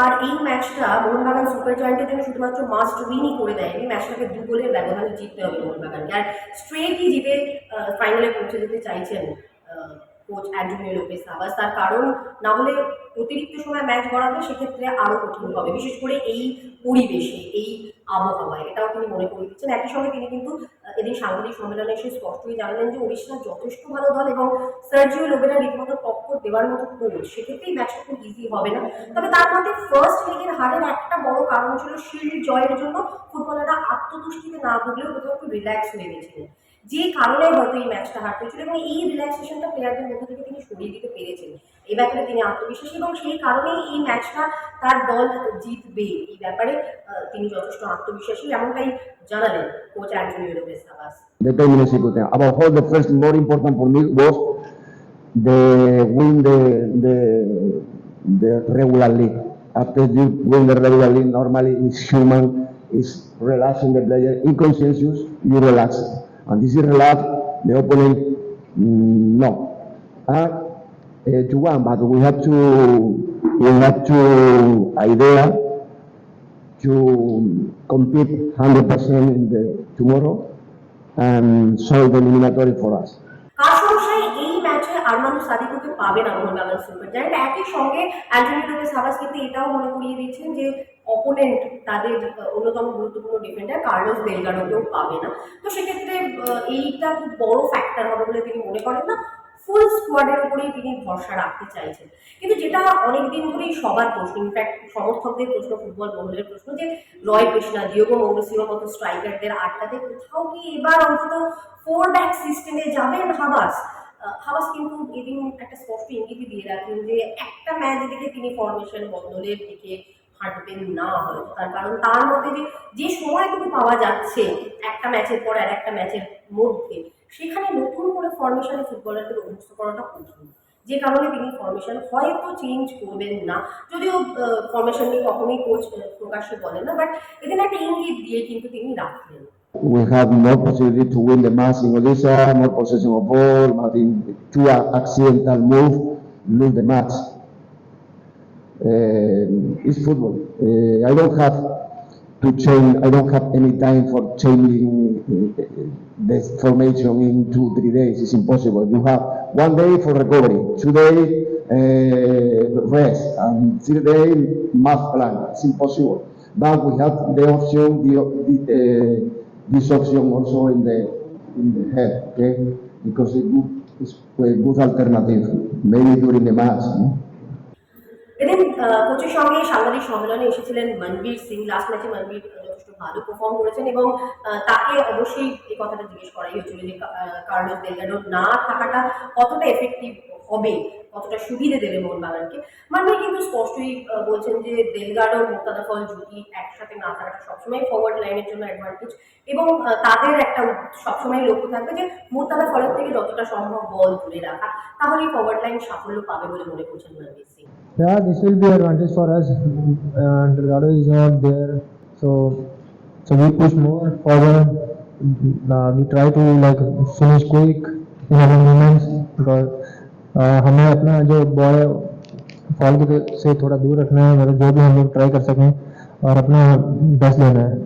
হার এই ম্যাচটা মোহনবাগান সুপার জয়েন্টের জন্য শুধুমাত্র মাস্ট উইনই করে দেয় এই ম্যাচটাকে দু গোলের ব্যবধানে জিততে হবে মোহনবাগানকে। আর স্ট্রেটই জিতে ফাইনালে পৌঁছে যেতে চাইছেন কোচ অ্যান্টনিও লোপেস সাবাস তার কারণ, না হলে অতিরিক্ত সময় ম্যাচ গড়াবে, সেক্ষেত্রে আরও কঠিন হবে। বিশেষ করে এই পরিবেশে, এই আবহাওয়ায়, এটাও তিনি মনে করে দিচ্ছেন। একই সঙ্গে তিনি কিন্তু এদিন সাংবাদিক সম্মেলনে এসে স্পষ্টই জানালেন যে উড়িষ্যা যথেষ্ট ভালো দল এবং সার্জিও লোবেরা রীতিমতো টক্কর দেওয়ার মতো কোচ সেক্ষেত্রেই ম্যাচটা খুব ইজি হবে না। তবে তার মধ্যে ফার্স্ট লিগের হারের একটা বড় কারণ ছিল শিল্ড জয়ের জন্য ফুটবলাররা আত্মতুষ্টিতে না ভুগলেও কোথাও একটু রিল্যাক্স হয়ে গেছিলেন যে কারণে হয়তো এই ম্যাচটা হারতে হয়েছিল এবং এই রিল্যাক্সেশনটা প্লেয়ারদের মধ্যে থেকে তিনি সরিয়ে দিতে পেরেছেন। এই ব্যাপারে তিনি আত্মবিশ্বাসী এবং সেই কারণেই এই ম্যাচটা তার দল জিতবে। এই ব্যাপারে তিনি যথেষ্ট আত্মবিশ্বাসী এমনটাই জানালেন coach Antonio Habas. Determinacy good thing. Above all, the first more important for me was the win the the the regular league. After you win the regular league, normally it's human, it's relaxing the player. In consensus, you relax. And this is relax, the opponent, mm, no. And uh, to one, but we have to, we have to idea to compete 100% in the tomorrow and solve the eliminatory for us. Armand সাদিকুকে পাবে না Mohun Bagan super giant একই সঙ্গে Antony Lopez Habas কিন্তু এটাও মনে করিয়ে দিচ্ছেন যে অপোনেন্ট তাদের অন্যতম গুরুত্বপূর্ণ ডিফেন্ডার কার্লোস বেলগারোকেও পাবে না। তো সেক্ষেত্রে এইটা খুব বড় ফ্যাক্টর হবে বলে তিনি মনে করেন না। ফুল স্কোয়াডের উপরেই তিনি ভরসা রাখতে চাইছেন। কিন্তু যেটা অনেকদিন ধরেই সবার প্রশ্ন ইনফ্যাক্ট সমর্থকদের প্রশ্ন ফুটবল মহলের প্রশ্ন যে, রয় কৃষ্ণা দিয়োগো মৌরসিওর মতো স্ট্রাইকারদের আটকাতে কোথাও কি এবার অন্তত ফোর ব্যাক সিস্টেমে যাবেন হাবাস? হাবাস কিন্তু এদিন একটা স্পষ্ট ইঙ্গিতই দিয়ে রাখেন যে একটা ম্যাচ দেখে তিনি ফরমেশন বদলের দিকে হাঁটবেন না হয়তো। তার কারণ তার মধ্যে যে যে সময়টুকু পাওয়া যাচ্ছে একটা ম্যাচের পর আর একটা ম্যাচের মধ্যে, সেখানে নতুন করে ফরমেশনে ফুটবলারদের অভ্যস্ত করাটা কঠিন। যে কারণে তিনি ফরমেশন হয়তো চেঞ্জ করবেন না যদিও ফরমেশন নিয়ে কখনোই কোচ প্রকাশ্যে বলেন না বাট এদিন একটা ইঙ্গিত দিয়ে কিন্তু তিনি রাখলেন We have more possibility to win the match in Odisha, more possession of ball, but in two accidental move, lose the match. Uh, it's football. Uh, I don't have to change, I don't have any time for changing uh, the formation in two, three days. It's impossible. You have one day for recovery, two days uh, rest, and three days math plan. It's impossible. But we have the option, the, the, uh, this option also in the in the head, okay? Because it good, it's a good alternative, maybe during the match. এদিন আহ, কোচের সঙ্গে সাংবাদিক সম্মেলনে এসেছিলেন Manvir Singh. Last ম্যাচে মনবীর যথেষ্ট ভালো perform করেছেন এবং তাকে অবশ্যই এই কথাটা জিজ্ঞেস করাই হয়েছিল যে কার্লোস দেলগাডো না থাকাটা কতটা এফেক্টিভ হবে। কতটা সুবিধে দেবে মোহনবাগানকে মনবীর কিন্তু স্পষ্টই বলছেন যে দেলগাডো মুক্তাদা ফল জুটি একসাথে না থাকাটা সবসময় ফরওয়ার্ড লাইনের জন্য অ্যাডভান্টেজ এবং তাদের একটা সবসময় লক্ষ্য থাকবে যে মুক্তাদা ফলের থেকে যতটা সম্ভব বল দূরে রাখা তাহলেই ফরওয়ার্ড লাইন সাফল্য পাবে বলে মনে করছেন Manvir Singh Yeah, this will be advantage for us. Uh, Delgado is not there, so so we push more forward. Uh, we try to like finish quick in our movements because आ, हमें अपना जो boy fall की से थोड़ा दूर रखना है मतलब जो भी हम लोग ट्राई कर सकें और अपना बेस्ट लेना है।